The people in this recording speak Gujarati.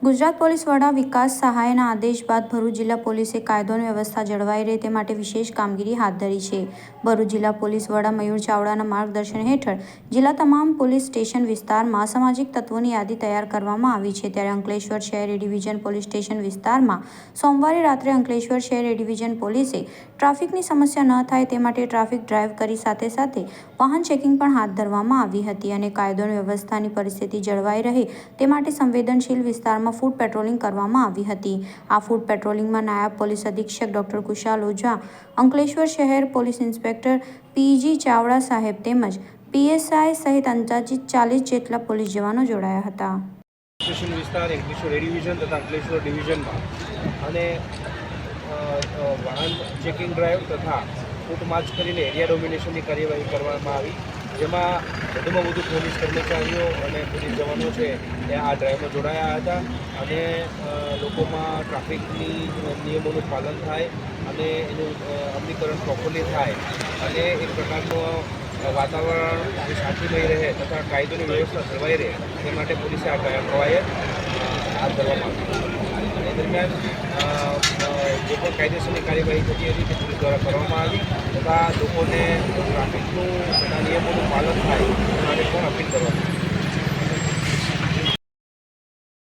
ગુજરાત પોલીસ વડા વિકાસ સહાયના આદેશ બાદ ભરૂચ જિલ્લા પોલીસે કાયદો અને વ્યવસ્થા જળવાઈ રહે તે માટે વિશેષ કામગીરી હાથ ધરી છે. ભરૂચ જિલ્લા પોલીસ વડા મયુર ચાવડાના માર્ગદર્શન હેઠળ જિલ્લા તમામ પોલીસ સ્ટેશન વિસ્તારમાં સામાજિક તત્વોની યાદી તૈયાર કરવામાં આવી છે. ત્યારે અંકલેશ્વર શહેર એ ડિવિઝન પોલીસ સ્ટેશન વિસ્તારમાં સોમવારે રાત્રે અંકલેશ્વર શહેર એ ડિવિઝન પોલીસે ટ્રાફિકની સમસ્યા ન થાય તે માટે ટ્રાફિક ડ્રાઈવ કરી સાથે સાથે વાહન ચેકિંગ પણ હાથ ધરવામાં આવી હતી અને કાયદો અને વ્યવસ્થાની પરિસ્થિતિ જળવાઈ રહે તે માટે સંવેદનશીલ વિસ્તારમાં ફૂડ પેટ્રોલિંગ કરવામાં આવી હતી. આ ફૂડ પેટ્રોલિંગમાં નાયબ પોલીસ અધિક્ષક ડોક્ટર કુશાલ ઓઝા, અંકલેશ્વર શહેર પોલીસ ઇન્સ્પેક્ટર પીજી ચાવડા સાહેબ તેમજ પીએસઆઈ સહિત અંદાજિત ચાલીસ જેટલા પોલીસ જવાનો જોડાયા હતા. વિસ્તાર અંકલેશ્વર ડિવિઝન તથા અંકલેશ્વર ડિવિઝનમાં. અને વાહન ચેકિંગ ડ્રાઈવ તથા ફૂટ માર્ચ કરીને એરિયા ડોમિનેશનની કાર્યવાહી કરવામાં આવી. જેમાં વધુમાં વધુ પોલીસ કર્મચારીઓ અને પોલીસ જવાનો છે એ આ ડ્રાઈવમાં જોડાયા હતા અને લોકોમાં ટ્રાફિકની નિયમોનું પાલન થાય અને એનું અમલીકરણ પ્રોપરલી થાય અને એક પ્રકારનો વાતાવરણ શાંતિમય રહે તથા કાયદોની વ્યવસ્થા જળવાઈ રહે તે માટે પોલીસે આ કવાયત હાથ ધરવામાં આવી એ દરમિયાન જે પણ કાયદેસરની કાર્યવાહી થતી હતી તે પોલીસ દ્વારા કરવામાં આવી તથા લોકોને ટ્રાફિકનું નિયમોનું પાલન થાય અને પણ અપીલ કરવામાં આવી